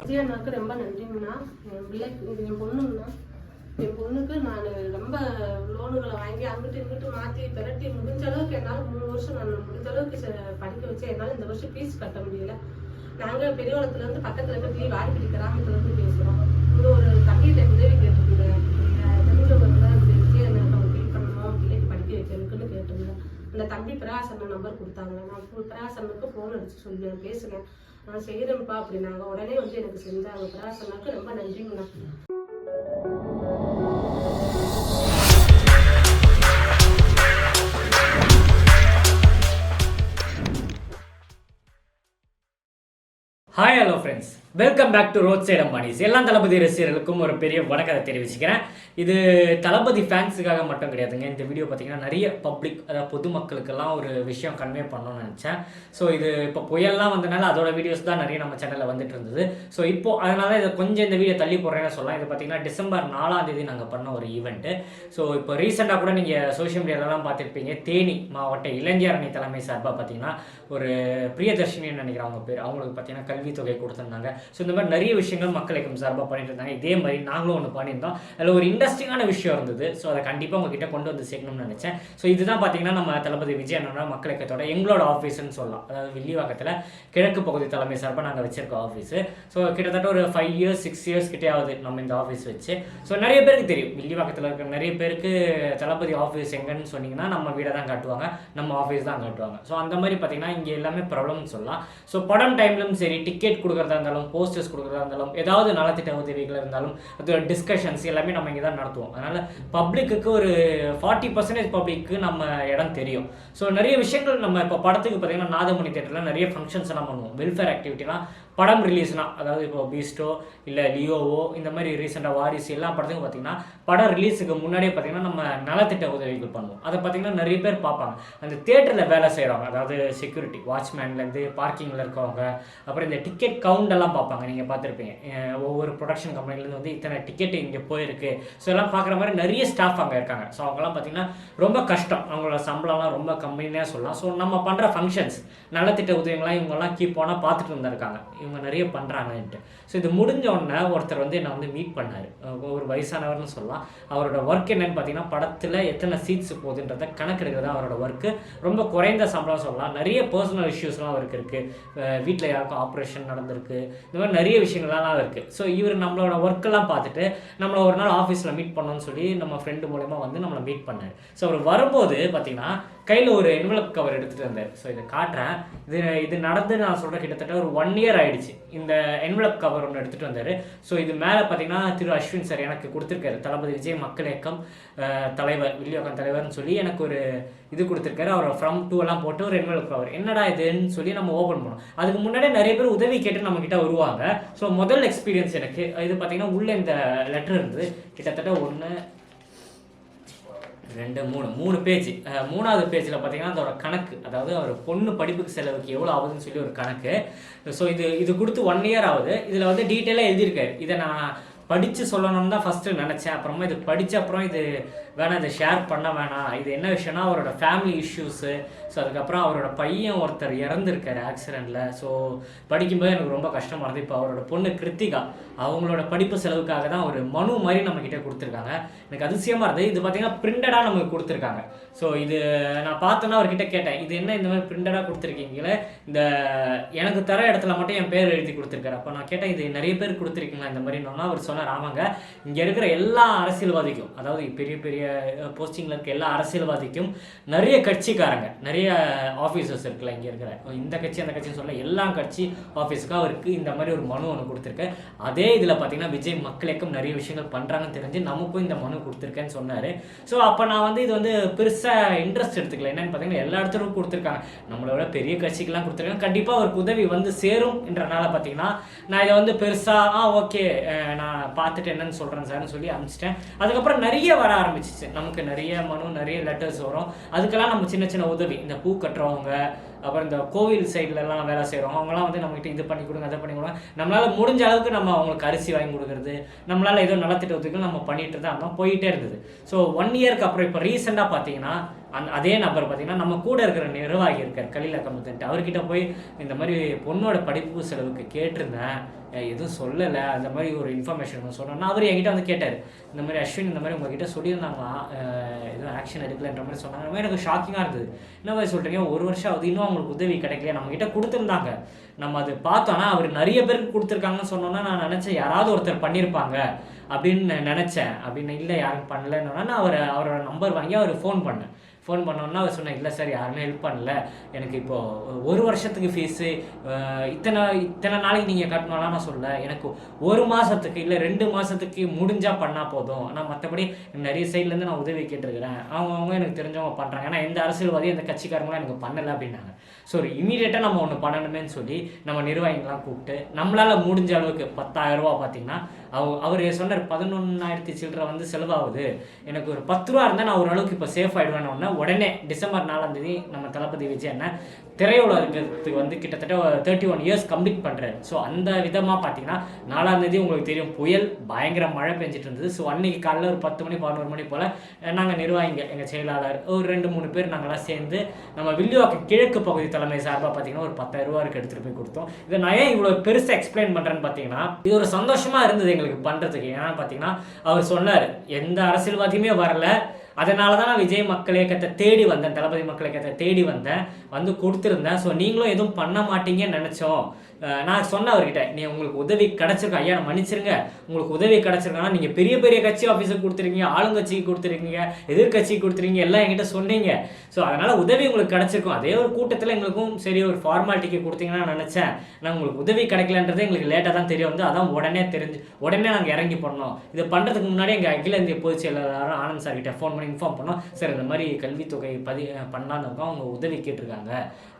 விஜயண்ணாக்கு ரொம்ப நன்றிங்கண்ணா. என் பிள்ளைக்கு என் பொண்ணுங்கண்ணா. என் பொண்ணுக்கு நான் ரொம்ப லோனுகளை வாங்கி அங்கிட்டு இங்கிட்டு மாற்றி பிரட்டி முடிஞ்ச அளவுக்கு என்னால் மூணு வருஷம் நான் முடிஞ்ச அளவுக்கு படிக்க வச்சேன் என்னால் இந்த வருஷம் ஃபீஸ் கட்ட முடியல. நாங்கள் பெரியவளத்துல இருந்து பக்கத்தில் இருக்க வாடிப்படி கிராமத்துல இருந்து பேசுகிறோம் இங்கே ஒரு தம்பிகிட்ட உதவி கேட்டிருந்தேன் தெரிஞ்சவங்க இந்த விஜயண்ணாக்கு அவங்க ஃபீல் பண்ணணும் பிள்ளைக்கு படிக்க வைக்கிறதுக்குன்னு கேட்டிருந்தேன் அந்த தம்பி பிரகாசன் நம்பர் கொடுத்தாங்க நான் பிராசன்னுக்கு பிரகாசனுக்கு ஃபோன் அடிச்சு சொல்லி பேசினேன். நான் செய்கிறேன்ப்பா அப்படின்னாங்க. உடனே வந்து எனக்கு செஞ்சாங்க. பிரகாசனாக்கு ரொம்ப நன்றிங்கண்ணா. Hi hello friends welcome back to road side Ambanis எல்லா தளபதி ரசிகர்களுக்கும் ஒரு பெரிய வணக்கத்தை தெரிவிச்சுக்கிறேன். இது தளபதி ஃபேன்ஸுக்காக மட்டும் கிடையாதுங்க. இந்த வீடியோ பார்த்தீங்கன்னா நிறைய பப்ளிக் அதாவது பொதுமக்களுக்கெல்லாம் ஒரு விஷயம் கன்வே பண்ணணும்னு நினச்சேன். ஸோ இது இப்போ புயல்லாம் வந்தனால அதோட வீடியோஸ் தான் நிறைய நம்ம சேனலில் வந்துட்டு இருந்தது. ஸோ இப்போ அதனால இதை கொஞ்சம் இந்த வீடியோ தள்ளி போடுறேன்னு சொல்லலாம். இது பார்த்தீங்கன்னா டிசம்பர் நாலாம் தேதி நாங்கள் பண்ண ஒரு ஈவெண்ட்டு ஸோ இப்போ ரீசெண்டாக கூட நீங்கள் சோஷியல் மீடியாலலாம் பார்த்துருப்பீங்க. தேனி மாவட்ட இளைஞர் அணி தலைமை சார்பாக பார்த்தீங்கன்னா ஒரு பிரியதர்ஷினின்னு நினைக்கிறேன் அவங்க பேர். அவங்களுக்கு பார்த்தீங்கன்னா கல்வித்தொகை கொடுத்துருந்தாங்க. ஸோ இந்த மாதிரி நிறைய விஷயங்கள் மக்கள் இயக்கம் சார்பாக பண்ணிட்டு இருந்தாங்க. இதே மாதிரி நாங்களும் ஒன்று பண்ணியிருந்தோம். அதில் ஒரு இன்ட்ரெஸ்டிங்கான விஷயம் இருந்தது. ஸோ அதை கண்டிப்பாக உங்ககிட்ட கொண்டு வந்து சேர்க்கணும்னு நினச்சேன். ஸோ இதுதான் பார்த்தீங்கன்னா நம்ம தளபதி விஜய் அண்ணனோட மக்கள் இயக்கத்தோட எங்களோட ஆஃபீஸ்னு சொல்லலாம். அதாவது வில்லிவாக்கத்தில் கிழக்கு பகுதி தலைமை சார்பாக நாங்கள் வச்சிருக்க ஆஃபீஸு ஸோ கிட்டத்தட்ட ஒரு ஃபைவ் இயர்ஸ் சிக்ஸ் இயர்ஸ் கிட்டே ஆகுது நம்ம இந்த ஆஃபீஸ் வச்சு. ஸோ நிறைய பேருக்கு தெரியும். வில்லிவாக்கத்தில் இருக்கிற நிறைய பேருக்கு தளபதி ஆஃபீஸ் எங்கன்னு சொன்னீங்கன்னா நம்ம வீடை தான் காட்டுவாங்க. நம்ம ஆஃபீஸ் தான் காட்டுவாங்க. ஸோ அந்த மாதிரி பார்த்தீங்கன்னா இங்கே எல்லாமே ப்ராப்ளம்னு சொல்லலாம். ஸோ படம் டைம்லும் சரி டிக்கெட் கொடுக்குறதா இருந்தாலும் போஸ்டர்ஸ் கொடுக்குறதா இருந்தாலும் ஏதாவது நலத்திட்ட உதவிகள் இருந்தாலும் அது டிஸ்கஷன்ஸ் எல்லாமே நம்ம இங்கே தான் நடத்துவோம். அதனால் பப்ளிக்குக்கு ஒரு ஃபார்ட்டி பர்சன்டேஜ் பப்ளிக்கு நம்ம இடம் தெரியும். ஸோ நிறைய விஷயங்கள் நம்ம இப்போ படத்துக்கு பார்த்தீங்கன்னா நாதமணி தேட்டரில் நிறைய ஃபங்க்ஷன்ஸ் எல்லாம் பண்ணுவோம். வெல்ஃபேர் ஆக்டிவிட்டிலாம் படம் ரிலீஸ்னா அதாவது இப்போ பீஸ்டோ இல்லை லியோவோ இந்த மாதிரி ரீசெண்டாக வாரிஸ் எல்லா படத்துக்கும் பார்த்தீங்கன்னா படம் ரிலீஸுக்கு முன்னாடியே பார்த்தீங்கன்னா நம்ம நலத்திட்ட உதவிகள் பண்ணுவோம். அதை பார்த்தீங்கன்னா நிறைய பேர் பார்ப்பாங்க. அந்த தேட்டரில் வேலை செய்கிறவங்க அதாவது செக்யூரிட்டி வாட்ச்மேன்லேருந்து பார்க்கிங்கில் இருக்கவங்க அப்புறம் இந்த டிக்கெட் கவுண்ட் எல்லாம் பார்ப்பாங்க. நீங்கள் பார்த்துருப்பீங்க. ஒவ்வொரு ப்ரொடக்ஷன் கம்பெனிலேருந்து வந்து இத்தனை டிக்கெட் இங்கே போயிருக்கு. ஸோ எல்லாம் பார்க்குற மாதிரி நிறைய ஸ்டாஃப் அங்கே இருக்காங்க. ஸோ அவங்கலாம் பார்த்தீங்கன்னா ரொம்ப கஷ்டம். அவங்களோட சம்பளம்லாம் ரொம்ப கம்மின்னே சொல்லலாம். ஸோ நம்ம பண்ணுற ஃபங்க்ஷன்ஸ் நலத்திட்ட உதவிகள்லாம் இவங்கெல்லாம் கீப் போனால் பார்த்துட்டு வந்திருக்காங்க. இவங்க நிறைய பண்ணுறாங்கன்ட்டு ஸோ இது முடிஞ்ச உடனே ஒருத்தர் வந்து என்னை வந்து மீட் பண்ணார். ஒரு வயசானவர்னு சொல்லலாம். அவரோட ஒர்க் என்னன்னு பார்த்தீங்கன்னா படத்தில் எத்தனை சீட்ஸ் போகுதுன்றத கணக்கெடுக்கிறது அவரோட ஒர்க்கு ரொம்ப குறைந்த சம்பளம் சொல்லலாம். நிறைய பர்சனல் இஷ்யூஸ்லாம் அவருக்கு இருக்குது வீட்டில் யாருக்கும் ஆப்ரேஷன் நடந்திருக்கு. இந்த மாதிரி நிறைய விஷயங்கள்லாம் இருக்குது ஸோ இவர் நம்மளோட ஒர்க்கெல்லாம் பார்த்துட்டு நம்மளை ஒரு நாள் ஆஃபீஸில் மீட் பண்ணோன்னு சொல்லி நம்ம ஃப்ரெண்டு மூலயமா வந்து நம்மளை மீட் பண்ணார். ஸோ அவர் வரும்போது பார்த்தீங்கன்னா கையில் ஒரு என்வலப் கவர் எடுத்துகிட்டு வந்தார் ஸோ இதை காட்டுறேன். இது இது நடந்து நான் சொல்கிற கிட்டத்தட்ட ஒரு ஒன் இயர் ஆயிடுச்சு இந்த என்வலப் கவர் ஒன்று எடுத்துகிட்டு வந்தார். ஸோ இது மேலே பார்த்தீங்கன்னா திரு அஸ்வின் சார் எனக்கு கொடுத்துருக்காரு. தளபதி விஜய் மக்கள் இயக்கம் தலைவர் வில்லியக்கம் தலைவர்னு சொல்லி எனக்கு ஒரு இது கொடுத்துருக்காரு. அவர் ஃப்ரம் டூ எல்லாம் போட்டு ஒரு என்வலப் கவர் என்னடா இதுன்னு சொல்லி நம்ம ஓப்பன் பண்ணோம். அதுக்கு முன்னாடியே நிறைய பேர் உதவி கேட்டு நம்ம கிட்ட வருவாங்க. ஸோ முதல் எக்ஸ்பீரியன்ஸ் எனக்கு இது பார்த்தீங்கன்னா உள்ள இந்த லெட்டர் இருந்தது. கிட்டத்தட்ட ஒன்று ரெண்டு மூணு. மூணு பேஜ். மூணாவது பேஜில் பார்த்தீங்கன்னா அதோட கணக்கு. அதாவது அவர் பொண்ணு படிப்புக்கு செலவுக்கு எவ்வளோ ஆகுதுன்னு சொல்லி ஒரு கணக்கு. ஸோ இது இது கொடுத்து ஒன் இயர் ஆகுது. இதில் வந்து டீட்டெயிலாக எழுதியிருக்காரு. இதை நான் படித்து சொல்லணும்னு தான் ஃபஸ்ட்டு நினச்சேன். அப்புறமா இது படித்த அப்புறம் இது வேணாம் இதை ஷேர் பண்ண வேணாம். இது என்ன விஷயம்னா அவரோட ஃபேமிலி இஷ்யூஸு ஸோ அதுக்கப்புறம் அவரோட பையன் ஒருத்தர் இறந்துருக்காரு ஆக்சிடெண்ட்டில் ஸோ படிக்கும்போது எனக்கு ரொம்ப கஷ்டமாக இருந்தது. இப்போ அவரோட பொண்ணு கிருத்திகா அவங்களோட படிப்பு செலவுக்காக தான் ஒரு மனு மாதிரி நம்மக்கிட்ட கொடுத்துருக்காங்க. எனக்கு அதிசயமாக இருந்தது. இது பார்த்தீங்கன்னா பிரிண்டடாக நமக்கு கொடுத்துருக்காங்க. ஸோ இது நான் பார்த்தோன்னா அவர்கிட்ட கேட்டேன். இது என்ன இந்த மாதிரி பிரிண்டடாக கொடுத்துருக்கீங்களே? இந்த எனக்கு தர இடத்துல மட்டும் என் பேர் எழுதி கொடுத்துருக்காரு. அப்போ நான் கேட்டேன் இது நிறைய பேர் கொடுத்துருக்கீங்களா? இந்த மாதிரி அவர் சொன்ன சொன்னார் ஆமாங்க இங்கே இருக்கிற எல்லா அரசியல்வாதிக்கும் அதாவது பெரிய பெரிய போஸ்டிங்கில் இருக்க எல்லா அரசியல்வாதிக்கும் நிறைய கட்சிக்காரங்க நிறைய ஆஃபீஸர்ஸ் இருக்குல்ல இங்கே இருக்கிற. இந்த கட்சி அந்த கட்சின்னு சொல்ல எல்லா கட்சி ஆஃபீஸுக்கும் அவருக்கு இந்த மாதிரி ஒரு மனு ஒன்று கொடுத்துருக்கேன் அதே இதில் பார்த்தீங்கன்னா விஜய் மக்கள் இயக்கம் நிறைய விஷயங்கள் பண்ணுறாங்கன்னு தெரிஞ்சு நமக்கும் இந்த மனு கொடுத்துருக்கேன்னு சொன்னார். ஸோ அப்போ நான் வந்து இது வந்து பெருசாக இன்ட்ரெஸ்ட் எடுத்துக்கல. என்னன்னு பார்த்தீங்கன்னா எல்லா இடத்துலையும் கொடுத்துருக்காங்க. நம்மளோட பெரிய கட்சிக்கெல்லாம் கொடுத்துருக்காங்க. கண்டிப்பாக அவருக்கு உதவி வந்து சேரும் என்றனால பார்த்தீங்கன்னா நான் இதை வந்து பெருசாக ஆ ஓகே நான் பார்த்துட்டு என்னன்னு சொல்கிறேன் சார்னு சொல்லி அனுப்பிச்சிட்டேன். அதுக்கப்புறம் நிறைய வர ஆரம்பிச்சிச்சு. நமக்கு நிறைய மனு நிறைய லெட்டர்ஸ் வரும். அதுக்கெல்லாம் நம்ம சின்ன சின்ன உதவி. இந்த பூ கட்டுறவங்க அப்புறம் இந்த கோவில் சைட்லலாம் வேலை செய்கிறோம் அவங்களாம் வந்து நம்மகிட்ட இது பண்ணி கொடுங்க அதை பண்ணி கொடுங்க. நம்மளால் முடிஞ்ச அளவுக்கு நம்ம அவங்களுக்கு அரிசி வாங்கி கொடுக்குறது நம்மளால் ஏதோ நலத்திட்ட உதவிகள் நம்ம பண்ணிட்டு தான் இருந்தோம் போயிட்டே இருந்தது. ஸோ ஒன் இயர்க்கு அப்புறம் இப்போ ரீசெண்டாக பார்த்தீங்கன்னா அந் அதே நபர் பார்த்தீங்கன்னா நம்ம கூட இருக்கிற நிர்வாகி இருக்கார் கலில கமுத்தன்ட்டு அவர்கிட்ட போய் இந்த மாதிரி பொண்ணோட படிப்பு செலவுக்கு கேட்டிருந்தேன். எதுவும் சொல்லலை. அந்த மாதிரி ஒரு இன்ஃபர்மேஷன் சொன்னோன்னா அவர் என்கிட்ட வந்து கேட்டார். இந்த மாதிரி அஸ்வின் இந்த மாதிரி உங்ககிட்ட சொல்லியிருந்தாங்களா? எதுவும் ஆக்ஷன் எடுக்கலன்ற மாதிரி சொன்னாங்க. மாதிரி எனக்கு ஷாக்கிங்காக இருந்தது. என்ன மாதிரி சொல்கிறீங்க ஒரு வருஷம் ஆகுது. இன்னும் அவங்களுக்கு உதவி கிடைக்கல நம்மகிட்ட கொடுத்துருந்தாங்க. நம்ம அது பார்த்தோன்னா அவர் நிறைய பேருக்கு கொடுத்துருக்காங்கன்னு சொன்னோன்னா நான் நினச்சேன் யாராவது ஒருத்தர் பண்ணியிருப்பாங்க அப்படின்னு நினச்சேன். அப்படின்னு இல்லை யாரும் பண்ணலன்னு நான் அவர் அவரோட நம்பர் வாங்கி அவர் ஃபோன் பண்ணேன். ஃபோன் பண்ணோன்னா அவர் சொன்னேன் இல்லை சார் யாருமே ஹெல்ப் பண்ணல. எனக்கு இப்போது ஒரு வருஷத்துக்கு ஃபீஸு இத்தனை இத்தனை நாளைக்கு நீங்கள் கட்டணும்லாம் நான் சொல்ல எனக்கு ஒரு மாதத்துக்கு இல்லை ரெண்டு மாதத்துக்கு முடிஞ்சால் பண்ணால் போதும். ஆனால் மற்றபடி நிறைய சைட்லேருந்து நான் உதவி கேட்டிருக்கிறேன். அவங்கவுங்க எனக்கு தெரிஞ்சவங்க பண்ணுறாங்க ஏன்னா எந்த அரசியல்வாதியும் எந்த கட்சிக்காரங்களும் எனக்கு பண்ணலை அப்படின்னாங்க. ஸோ ஒரு இமீடியட்டாக நம்ம ஒன்று பண்ணணுமேன்னு சொல்லி நம்ம நிர்வாகிகள்லாம் கூப்பிட்டு நம்மளால் முடிஞ்ச அளவுக்கு பத்தாயிரரூபா ரூபா பார்த்தீங்கன்னா அவ அவர் சொன்னார் பதினொன்றாயிரத்தி சில்லற வந்து செலவாகுது. எனக்கு ஒரு பத்து ரூபா இருந்தால் நான் ஓரளவுக்கு இப்போ சேஃப் ஆகிடுவேன்னு உடனே உடனே டிசம்பர் நாலாம் தேதி நம்ம தளபதி விஜய் திரையுலகத்துக்கு வந்து கிட்டத்தட்ட தேர்ட்டி ஒன் இயர்ஸ் கம்ப்ளீட் பண்ணுறாரு ஸோ அந்த விதமாக பார்த்தீங்கன்னா நாலாம் தேதி உங்களுக்கு தெரியும் புயல் பயங்கர மழை பெஞ்சிட்டு இருந்தது. ஸோ அன்னைக்கு காலைல ஒரு பத்து மணி பதினோரு மணி போல் நாங்கள் நிர்வாகிங்க எங்கள் செயலாளர் ஒரு ரெண்டு மூணு பேர் நாங்களாம் சேர்ந்து நம்ம வில்லிவாக்கம் கிழக்கு பகுதி தலைமை சார்பாக பார்த்தீங்கன்னா ஒரு பத்தாயிரம் ரூபாய்க்கு எடுத்துகிட்டு போய் கொடுத்தோம். இதை நான் ஏன் இவ்வளோ பெருசாக எக்ஸ்பிளைன் பண்ணுறேன்னு பார்த்தீங்கன்னா இது ஒரு சந்தோஷமாக இருந்தது எங்களுக்கு பண்ணுறதுக்கு ஏன்னா பார்த்தீங்கன்னா அவர் சொன்னார் எந்த அரசியல்வாதியுமே வரல. அதனால தான் நான் விஜய் மக்கள் இயக்கத்தை தேடி வந்தேன் தளபதி மக்கள் இயக்கத்தை தேடி வந்தேன் வந்து கொடுத்துருந்தேன். ஸோ நீங்களும் எதுவும் பண்ண மாட்டீங்கன்னு நினச்சோம். நான் சொன்னேன் அவர்கிட்ட நீ உங்களுக்கு உதவி கிடச்சிருக்கா ஐயா நான் மன்னிச்சிருங்க. உங்களுக்கு உதவி கிடச்சிருக்கானா? நீங்கள் பெரிய பெரிய கட்சி ஆஃபீஸுக்கு கொடுத்துருக்கீங்க ஆளுங்கட்சிக்கு கொடுத்துருக்கீங்க எதிர்கட்சிக்கு கொடுத்துருக்கீங்க எல்லாம் என்கிட்ட சொன்னீங்க. ஸோ அதனால் உதவி உங்களுக்கு கிடச்சிருக்கும். அதே ஒரு கூட்டத்தில் எங்களுக்கும் சரி ஒரு ஃபார்மாலிட்டிக்கு கொடுத்தீங்கன்னா நான் நினச்சேன். நான் உங்களுக்கு உதவி கிடைக்கலன்றது எங்களுக்கு லேட்டாக தான் தெரிய வந்து அதான் உடனே தெரிஞ்சு உடனே நாங்கள் இறங்கி பண்ணோம் இது பண்ணுறதுக்கு முன்னாடி எங்கள் அகில இந்திய பொதுச் செயலாளர் ஆனந்த் சார் கிட்ட ஃபோன் பண்ணி இன்ஃபார்ம் பண்ணோம். சார் இந்த மாதிரி கல்வித்தொகை பதி பண்ணலான்னு அவங்க உதவி கேட்டிருக்காங்க.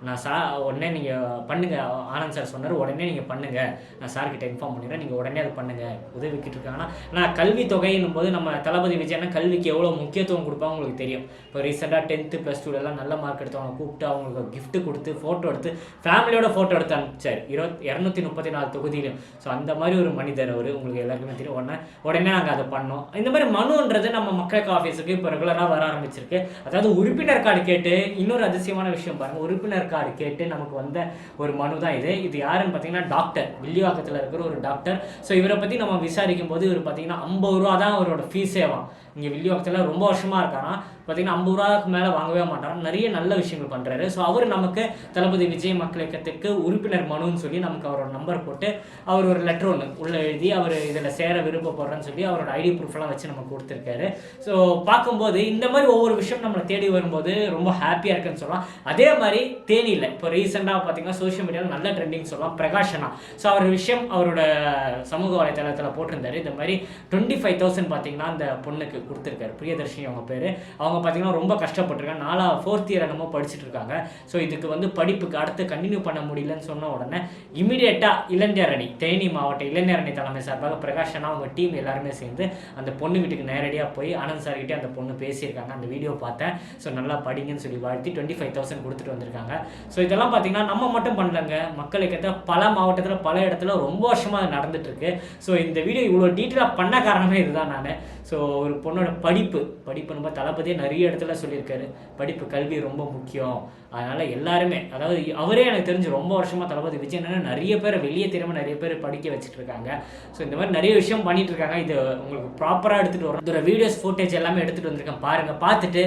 நான் சா உடனே நீங்கள் பண்ணுங்கள் ஆனந்த் சார் சொன்னார் உடனே நீங்கள் பண்ணுங்கள் நான் சார்கிட்ட இன்ஃபார்ம் பண்ணிடுறேன் நீங்கள் உடனே அதை பண்ணுங்க. உதவிக்கிட்டு இருக்காங்கன்னா நான் கல்வி தொகைன்னும் போது நம்ம தளபதி விஜயனா கல்விக்கு எவ்வளோ முக்கியத்துவம் கொடுப்பாங்க உங்களுக்கு தெரியும். இப்போ ரீசெண்டாக டென்த்து ப்ளஸ் டூலெல்லாம் நல்ல மார்க் எடுத்தவங்க கூப்பிட்டு அவங்களுக்கு கிஃப்ட்டு கொடுத்து ஃபோட்டோ எடுத்து ஃபேமிலியோட ஃபோட்டோ எடுத்து அனுப்பிச்சார். இருபத் இரநூத்தி முப்பத்தி நாலு தொகுதியிலும். ஸோ அந்த மாதிரி ஒரு மனிதர் அவர். உங்களுக்கு எல்லாருக்குமே தெரியும். உடனே உடனே நாங்கள் அதை பண்ணோம். இந்த மாதிரி மனுன்றது நம்ம மக்களுக்கு ஆஃபீஸுக்கு இப்போ ரெகுலராக வர ஆரம்பிச்சிருக்கு. அதாவது உறுப்பினர் கார்டு கேட்டு இன்னொரு அதிசயமான விஷயம் பாருங்கள் உறுப்பினர் கார்டு கேட்டு நமக்கு வந்த ஒரு மனு தான் இது. இது யார் யாருன்னு பார்த்தீங்கன்னா டாக்டர் வில்லிவாக்கத்தில் இருக்கிற ஒரு டாக்டர் ஸோ இவரை பற்றி நம்ம விசாரிக்கும் போது இவர் பார்த்தீங்கன்னா ஐம்பது ரூபா தான் அவரோட ஃபீஸேவாம் இங்கே வில்லிவாக்கத்தில் ரொம்ப வருஷமாக இருக்காராம். பார்த்தீங்கன்னா ஐம்பது ரூபாய்க்கு மேலே வாங்கவே மாட்டாராம். நிறைய நல்ல விஷயங்கள் பண்ணுறாரு ஸோ அவர் நமக்கு தளபதி விஜய் மக்கள் இயக்கத்துக்கு உறுப்பினர் மனுன்னு சொல்லி நமக்கு அவரோட நம்பர் போட்டு அவர் ஒரு லெட்டர் ஒன்று உள்ளே எழுதி அவர் இதில் சேர விருப்பப்படுறேன்னு சொல்லி அவரோட ஐடி ப்ரூஃப்லாம் வச்சு நமக்கு கொடுத்துருக்காரு. ஸோ பார்க்கும்போது இந்த மாதிரி ஒவ்வொரு விஷயம் நம்மளை தேடி வரும்போது ரொம்ப ஹாப்பியாக இருக்குன்னு சொல்லலாம். அதே மாதிரி தேனியில் இப்போ ரீசெண்டாக பார்த்தீங்கன்னா சோஷியல் மீடியாவில் நல்ல ட்ரெண்டிங் சொல்லலாம். பிரகாஷனா ஸோ அவர் விஷயம் அவரோட சமூக வலைத்தளத்தில் போட்டிருந்தாரு. இந்த மாதிரி டுவெண்ட்டி ஃபைவ் தௌசண்ட் பார்த்தீங்கன்னா அந்த பொண்ணுக்கு கொடுத்துருக்காரு. பிரியதர்ஷினி அவங்க பேர். அவங்க பார்த்தீங்கன்னா ரொம்ப கஷ்டப்பட்டிருக்காங்க. நாலா ஃபோர்த் இயர் என்னமோ படிச்சுட்டு இருக்காங்க ஸோ இதுக்கு வந்து படிப்புக்கு அடுத்து கண்டினியூ பண்ண முடியலன்னு சொன்ன உடனே இமீடியட்டாக இளைஞர் அணி தேனி மாவட்ட இளைஞர் அணி தலைமை சார்பாக பிரகாஷனா அவங்க டீம் எல்லாருமே சேர்ந்து அந்த பொண்ணு வீட்டுக்கு நேரடியாக போய் ஆனந்த் சார்கிட்டே அந்த பொண்ணு பேசியிருக்காங்க. அந்த வீடியோ பார்த்தேன். ஸோ நல்லா படிங்கன்னு சொல்லி வாழ்த்தி டுவெண்ட்டி ஃபைவ் தௌசண்ட் கொடுத்துட்டு வந்திருக்காங்க. ஸோ இதெல்லாம் பார்த்தீங்கன்னா நம்ம மட்டும் பண்ணலங்க. மக்களுக்கு பல மாவட்டத்தில் பல இடத்துல ரொம்ப வருஷமாக நடந்துட்டு இருக்கு ஸோ இந்த வீடியோ இவ்வளோ டீட்டெயிலாக பண்ண காரணமே இதுதான் நான். ஸோ ஒரு பொண்ணோட படிப்பு படிப்பு நம்ம தளபதியே நிறைய இடத்துல சொல்லியிருக்காரு. படிப்பு கல்வி ரொம்ப முக்கியம். அதனால எல்லாருமே அதாவது அவரே எனக்கு தெரிஞ்சு ரொம்ப வருஷமாக தளபதி விஜய் என்னென்னா நிறைய பேர் வெளியே திறமை நிறைய பேர் படிக்க வச்சுட்டு இருக்காங்க ஸோ இந்த மாதிரி நிறைய விஷயம் பண்ணிட்டு இருக்காங்க இது உங்களுக்கு ப்ராப்பராக எடுத்துகிட்டு வரோம் இதோட வீடியோஸ் ஃபுட்டேஜ் எல்லாமே எடுத்துகிட்டு வந்திருக்கேன். பாருங்கள் பார்த்துட்டு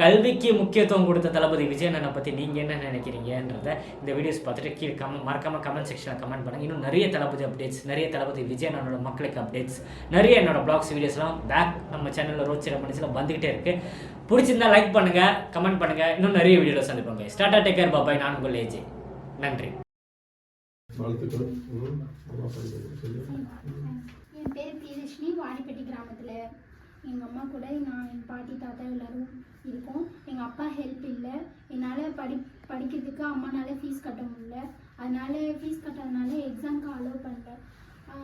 கல்விக்கு முக்கியத்துவம் கொடுத்த தளபதி விஜய் அண்ணனை பற்றி நீங்கள் என்ன நினைக்கிறீங்கன்றத இந்த வீடியோஸ் பார்த்துட்டு கீழே கம மறக்காம கமெண்ட் செக்ஷனில் கமெண்ட் பண்ணுங்க. இன்னும் நிறைய தளபதி அப்டேட்ஸ் நிறைய தளபதி விஜய் அண்ணனோட மக்களுக்கு அப்டேட்ஸ் நிறைய என்னோட பிளாக்ஸ் வீடியோஸ்லாம் பேக் நம்ம சேனலில் ரோட் சில மணிச்சில் வந்துகிட்டே இருக்கு. பிடிச்சிருந்தா லைக் பண்ணுங்க கமெண்ட் பண்ணுங்க. இன்னும் நிறைய வீடியோவில் சந்திப்பாங்க ஸ்டார்டா டேக் கேர் பாபாய் நான் உங்கள் ஏஜே நன்றி. வாழ்த்துக்கள். என் பேர் பிரியதர்ஷினி வாடிப்பட்டி கிராமத்தில். எங்கள் அம்மா கூட நான் என் பாட்டி தாத்தா எல்லாரும் இருக்கும். எங்கள் அப்பா ஹெல்ப் இல்லை. என்னால் படி படிக்கிறதுக்கு அம்மானால ஃபீஸ் கட்ட முடியல. அதனால் ஃபீஸ் கட்டாதனால எக்ஸாம்க்கு அலோவ் பண்ணல.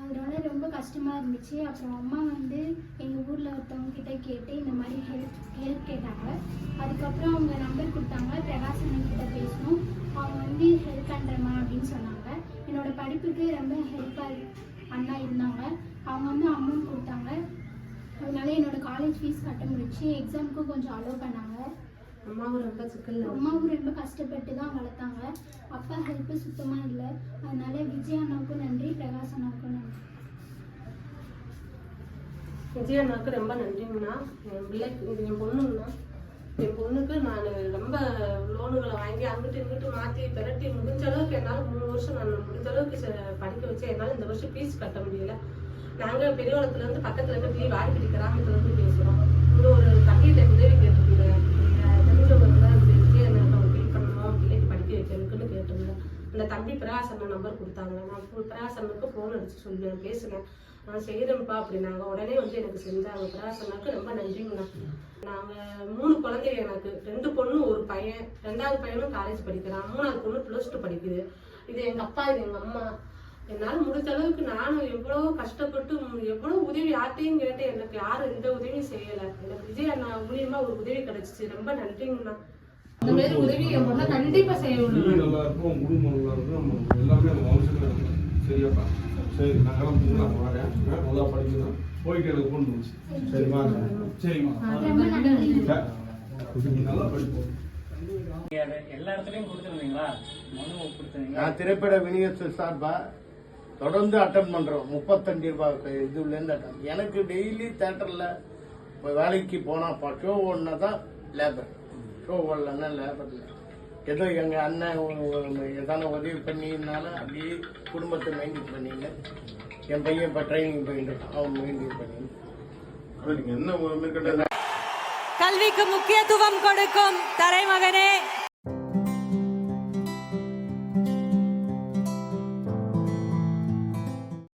அதனால் ரொம்ப கஷ்டமாக இருந்துச்சு. அப்புறம் அம்மா வந்து எங்கள் ஊரில் ஒருத்தவங்க கிட்ட கேட்டு இந்த மாதிரி ஹெல்ப் ஹெல்ப் கேட்டாங்க. அதுக்கப்புறம் அவங்க நம்பர் கொடுத்தாங்க. பிரகாசன் கிட்ட பேசணும். அவங்க வந்து ஹெல்ப் பண்ணுறம்மா அப்படின்னு சொன்னாங்க. என்னோட படிப்புக்கு ரொம்ப ஹெல்ப்பாக அண்ணா இருந்தாங்க. அவங்க வந்து அமௌண்ட் கொடுத்தாங்க. அதனால என்னோட காலேஜ் ஃபீஸ் கட்ட முடிச்சு எக்ஸாமுக்கும் கொஞ்சம் அலோவ் பண்ணாங்க. அம்மாவும் ரொம்ப சிக்கல்ல அம்மாவும் ரொம்ப கஷ்டப்பட்டு தான் வளர்த்தாங்க. அப்பா ஹெல்ப்பு சுத்தமாக இல்லை. அதனால விஜய் அண்ணாவுக்கும் நன்றி பிரகாஷ் அண்ணாவுக்கும் நன்றி. விஜய் அண்ணாவுக்கு ரொம்ப நன்றிங்கண்ணா என் பிள்ளைக்கு என் பொண்ணுங்கண்ணா என் பொண்ணுக்கு நான் ரொம்ப லோனுகளை வாங்கி அங்கிட்டு இங்கிட்டு மாற்றி பிரட்டி முடிஞ்ச அளவுக்கு என்னால் மூணு வருஷம் நான் முடிஞ்ச அளவுக்கு படிக்க வச்சேன் என்னால் இந்த வருஷம் ஃபீஸ் கட்ட முடியல. நாங்கள் பெரியவளத்துலேருந்து பக்கத்தில் இருக்க வாடிப்பட்டி கிராமத்துல இருந்து பேசுகிறோம் இந்த ஒரு தம்பிகிட்ட உதவி கேட்டிருக்கீங்க. தெரிஞ்சவங்க தான் இந்த விஜய் ஃபீல் பண்ணணும் பிள்ளைக்கு படிக்க வைக்கிறதுக்குன்னு கேட்டிருந்தேன். அந்த தம்பி பிரகாஷ் நம்பர் கொடுத்தாங்க. நான் ஃபு- ஃபோன் அடிச்சு சொல்லி பேசினேன். நான் செய்கிறேன்ப்பா அப்படின்னாங்க. உடனே வந்து எனக்கு செஞ்சாங்க. பிரகாஷ் ரொம்ப நன்றிங்கண்ணா நாங்கள் மூணு குழந்தைங்க எனக்கு. ரெண்டு பொண்ணு ஒரு பையன். ரெண்டாவது பையனும் காலேஜ் படிக்கிறான். மூணாவது பொண்ணு ப்ளஸ் டூ படிக்குது. இது எங்கள் அப்பா இது எங்கள் அம்மா. என்னால் முடிஞ்ச அளவுக்கு நானும் எவ்வளோ கஷ்டப்பட்டு ம், எவ்வளோ உதவி யார்ட்டையும் கேட்டேன். எனக்கு யாரும் எந்த உதவியும் செய்யலை. எனக்கு விஜய் அண்ணா மூலியமா ஒரு உதவி கிடைச்சிச்சு. ரொம்ப நன்றிங்கண்ணா மாதிரி உதவி என் பொண்ணை கண்டிப்பாக செய்ய நீ விடணும். நல்லா இருக்கும் உன் குடும்பம் நல்லா இருக்கும் நம்ம எல்லாமே நம்ம வம்சத்துல இருக்கும். சரியாப்பா? சரி நான் கிளம்பி நான் வரேன் ஆ, நல்லா படிக்கணும். போயிட்டு எனக்கு ஃபோன் பண்ணுச்சு சரிம்மா. சரிம்மா ரொம்ப நன்றி. சரி. நீ நல்லா படிப்போம். நீங்க அதை எல்லா இடத்துலயும் கொடுத்துருந்தீங்களா? மனு நான் திரைப்பட விநியோகத்து சார்பா தொடர்ந்து அட்டன் பண்றோம். முப்பத்தஞ்சு ரூபாய் இதுலேருந்து அட்டன் எனக்கு டெய்லி தேட்டர்ல இப்போ வேலைக்கு போனா ஷோ ஓடனா தான் லேபர் ஷோ ஓடலன்னா லேபர் இல்லை. ஏதோ எங்க அண்ணன் ஏதான உதவி பண்ணினால அப்படியே குடும்பத்தை மெயின்டைன் பண்ணிங்க என் பையன் இப்போ ட்ரைனிங் போயிட்டு. அவன் மெயின்டைன் பண்ணி என்ன கல்விக்கு முக்கியத்துவம் கொடுக்கும் தலைமகனே.